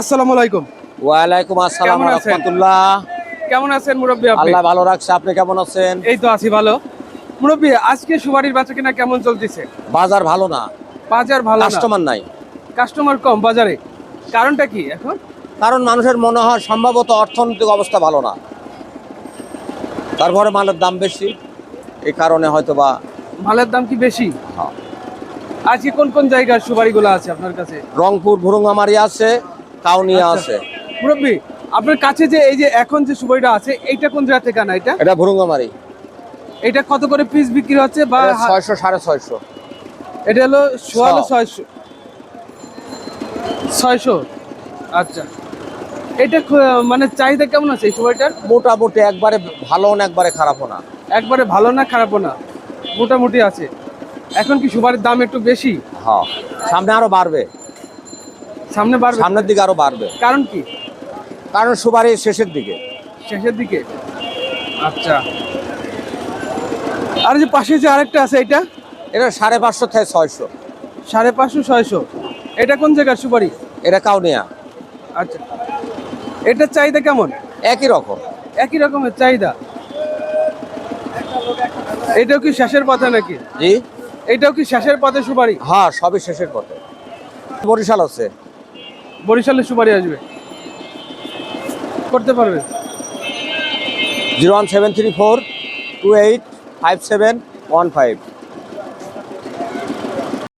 আসসালামু আলাইকুম। ওয়ালাইকুম আসসালাম আছেন? কেমন আছেন মুরব্বী আপনি? আল্লাহ ভালো রাখছে আপনি কেমন আছেন? এই তো আছি ভালো। মুরব্বী আজকে বেচা কিনা কেমন চলতেছে? বাজার ভালো না। বাজার ভালো না। কাস্টমার নাই। কাস্টমার কম বাজারে। কারণটা কি এখন? কারণ মানুষের মনে হয় সম্ভবত অর্থনৈতিক অবস্থা ভালো না। তারপরে মালের দাম বেশি। এই কারণে হয়তো বা মালের দাম কি বেশি? হ্যাঁ। আজকে কোন কোন জায়গার সুবাড়িগুলো আছে আপনার কাছে? রংপুর ভুরুঙ্গামারি আছে কাউনিয়া আচ্ছা। আছে। মুরব্বী আপনার কাছে যে এই যে এখন যে সুপারিটা আছে এইটা কোন জায়গা থেকে আনা এটা? এটা ভুরুঙ্গামারি। এটা কত করে পিস বিক্রি হচ্ছে বা ছয়শো সাড়ে ছয়শো। এটা হলো সোয়ালো। ছয়শো। ছয়শো? আচ্ছা। এটা মানে চাহিদা কেমন আছে এই সুবাড়িটার মোটামুটি একবারে ভালো না একবারে খারাপও না। একবারে ভালো না খারাপও না? মোটামুটি আছে। এখন কি সুপারির দাম একটু বেশি? হ্যাঁ সামনে আরও বাড়বে। সামনে বাড়বে? সামনের দিকে আরও বাড়বে। কারণ কি? কারণ সুপারি শেষের দিকে। শেষের দিকে? আচ্ছা। আর যে পাশে যে আরেকটা আছে এটা? এটা সাড়ে পাঁচশো থেকে ছয়শো। সাড়ে পাঁচশো ছয়শো। এটা কোন জায়গার সুপারি? এটা কাউনিয়া। আচ্ছা। এটার চাহিদা কেমন? একই রকম। একই রকমের চাহিদা? এটাও কি শেষের পথে নাকি? জি। এটাও কি শেষের পথে সুপারি? হ্যাঁ সবই শেষের পথে। বরিশাল আছে। বরিশালে সুপারি আসবে। করতে পারবে। Zero one seven three four two eight five seven one five.